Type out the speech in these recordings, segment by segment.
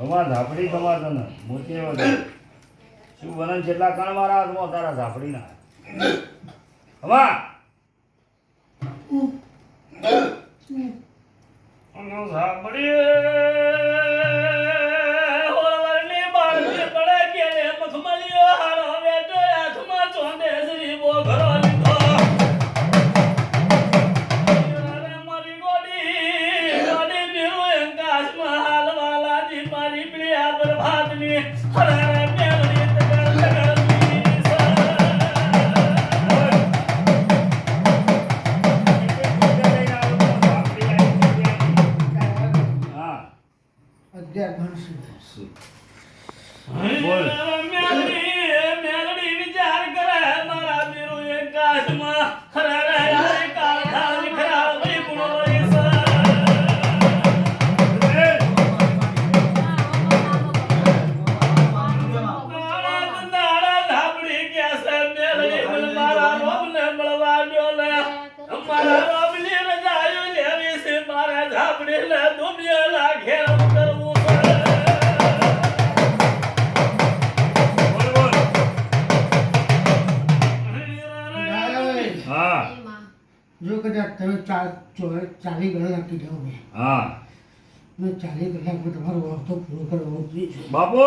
ગમા ઝાપડી ગમા તને મોતી શું બને જેટલા કણ મારા હાથમાં તારા ઝાપડીના. હવા. અને ઝાપડી પડે કે મખમલિયો હારો વેટો હાથમાં ચોંડે શ્રી બોઘરો અગિયાર ગણશું બોલ. મેલડી મેલડી વિચાર કરે મારા બીરો એકાશમાં હરે રે હરે કાળ થાળ ખરા વઈ ગુણો ઈસર. દાડા દાડા ધાબડી ક્યાં છે મેલડી મને મારા રોમને મળવા દ્યો લે. મારા તમે ચાલી કલાક નક્કી જાઓ ને હા. મેં ચાલી કલાકમાં તમારો વાર્તો પૂરો કરવો બાપુ!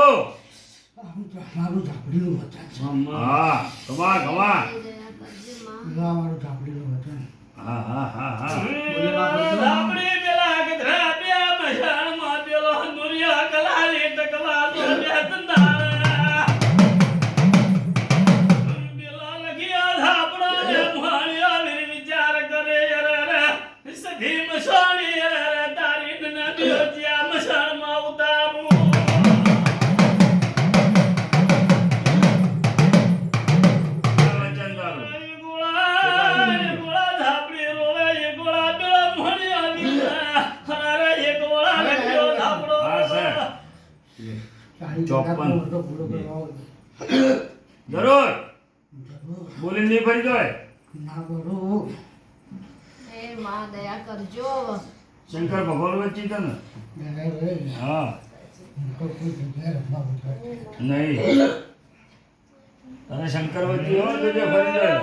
મારું ઝાપડીનું વચન છે. હા કમા કમા આ મારું ઝાપડીનું વચન હા હા હા હા. ચોપન. જરૂર બોલી નહીં ફરી જાય? ના કરો એ માં દયા કરજો. શંકર ભગવાન વચ્ચે તને ને? હા. નહીં. તને શંકર વચ્ચે હોય તો જે ફરી જાય.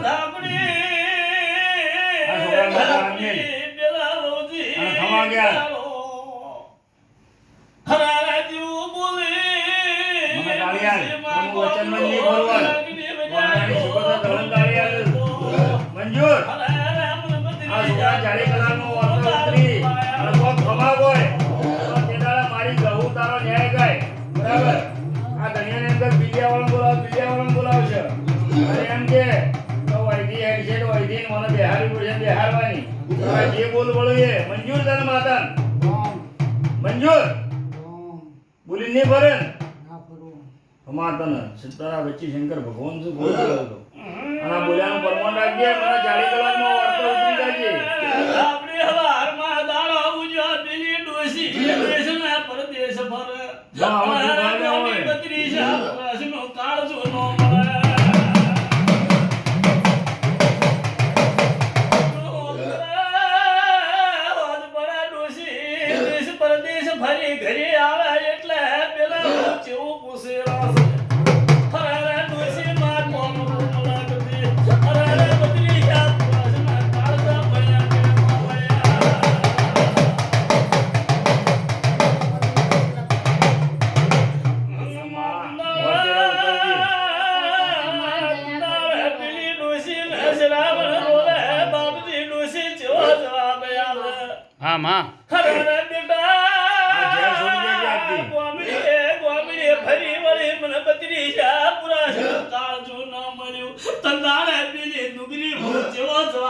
આ ખમા ગયા. વચનમાં નહીં બોલવાનું. વાણાની મંજૂર? આ છોકરા ચાલી કલાકનો વાર્તો ઉતરી અને કોક ખમા હોય તો તે દાડે મારી ગહુ તારો ન્યાય ગાય બરાબર? આ દુનિયાની અંદર બીજાવાળાને બોલાવ બીજાવાળાને બોલાવશે અને એમ કે તો વૈદી હેડ છે તો વૈદી મને બેહારી પડશે બેહારવાની જે બોલ બોલું એ મંજૂર તને માતા મંજૂર? બોલી નહીં ભરે. ખમા તને સિતારા વચ્ચે શંકર ભગવાન શું બોલ રહ્યો હતો અને બોલ્યા બોલ્યાનું પરમાન રાખજે મને ચાલી કલાકમાં વાર્તા ઉતરી જાય આપણી હવારમાં દાડો જો. દિલી ડોસી દેશના પરદેશ પર બત્રીસ હા. માં જવાબ આવે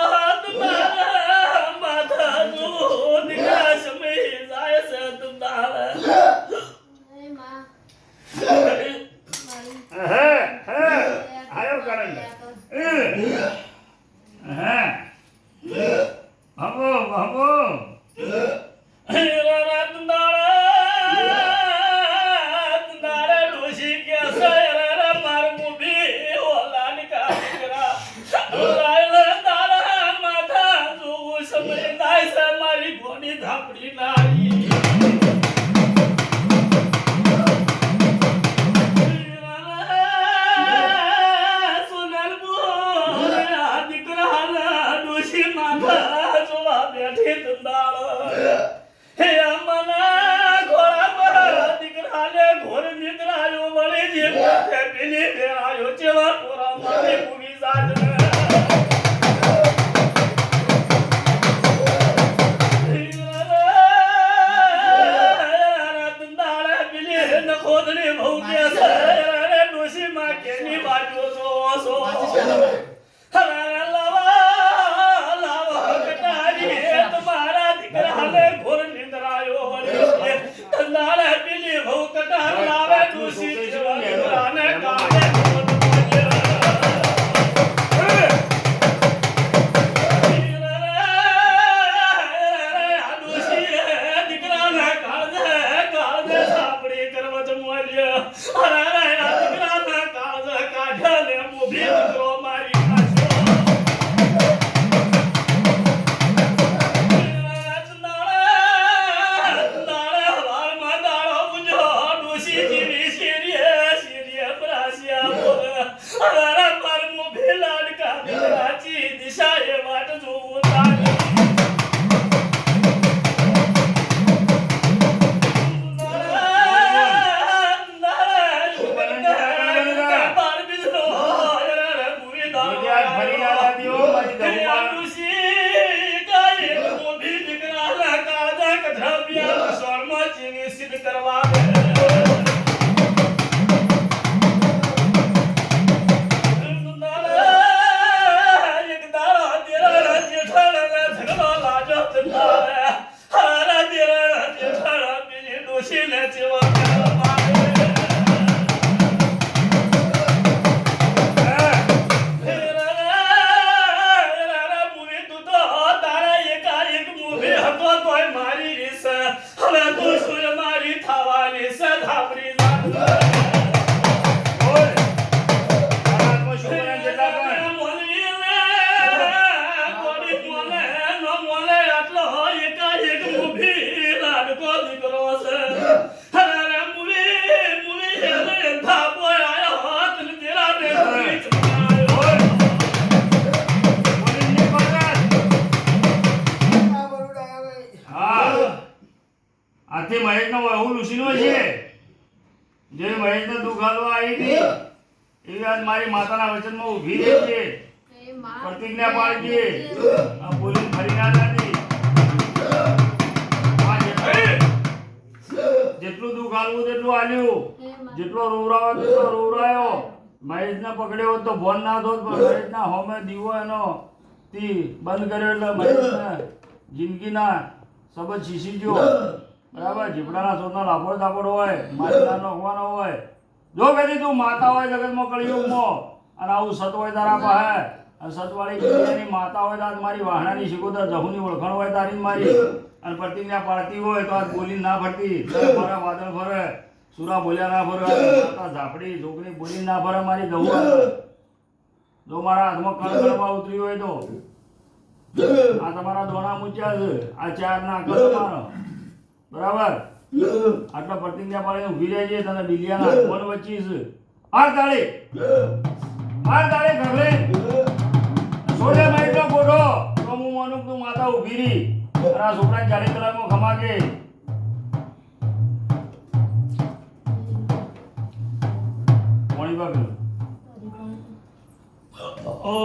કે છે ડોશી માં કેની બાજુ જોવો છો? લાવા દ્યો, મારી સિદ્ધ હે આથી મહેશનો વહુ લુસીનો છે. જે મહેશને દુઃખ હાલવા આવી હતી એવી આજ મારી માતાના વચનમાં ઊભી રહી છે. પ્રતિજ્ઞા પાડજે. આ બોલી ફરી ના જાતી. જેટલું- જેટલું દુઃખ હાલવું તેટલું હાલ્યું જેટલો રોવરાવો તેટલો રોવરાયો. મહેશને પકડ્યો તો ભોન ના થોત પણ મહેશના હોમે દીવો એનો તી બંધ કર્યો એટલે જિંદગી જિંદગીના સબજ શીશી ગયો. બરાબર, જીપડાના સોના લાફોડ દાપોડ હોય મારી ના હોય. જો કદી તું માતા હોય જગતમાં કળિયુગમાં, અને આવું સત હોય તારા પાસે, અને સતવાળી બીજાની માતા હોય તો આજ મારી વાહણાની શીખોતર જહુની ઓળખાણ હોય તારી મારી. અને પ્રતિજ્ઞા પાડતી હોય તો આજ બોલી ના ફરતી. ફરે, વાદળ ફરે, સુરા બોલ્યા ના ફરે ઝાપડી છોકરી બોલી ના ફરે મારી ગહુ જો મારા હાથમાં કળકળમાં ઉતર્યું હોય તો? આ તમારા દોણા મૂચ્યા છે. આ ચાર ના તમારો. બરાબર? આટલા પ્રતિજ્ઞા પાડીને ઊભી રહે છે તને બિલિયાના ફોન વચ્ચી છે માર તાળી. તાળી ઘરે છોડે માઈટનો ગોઠો તો હું માનું તું માતા ઊભી રહી. અને આ છોકરા ચાલીસ કલાકમાં ખમાકે કોણી પાક ઓ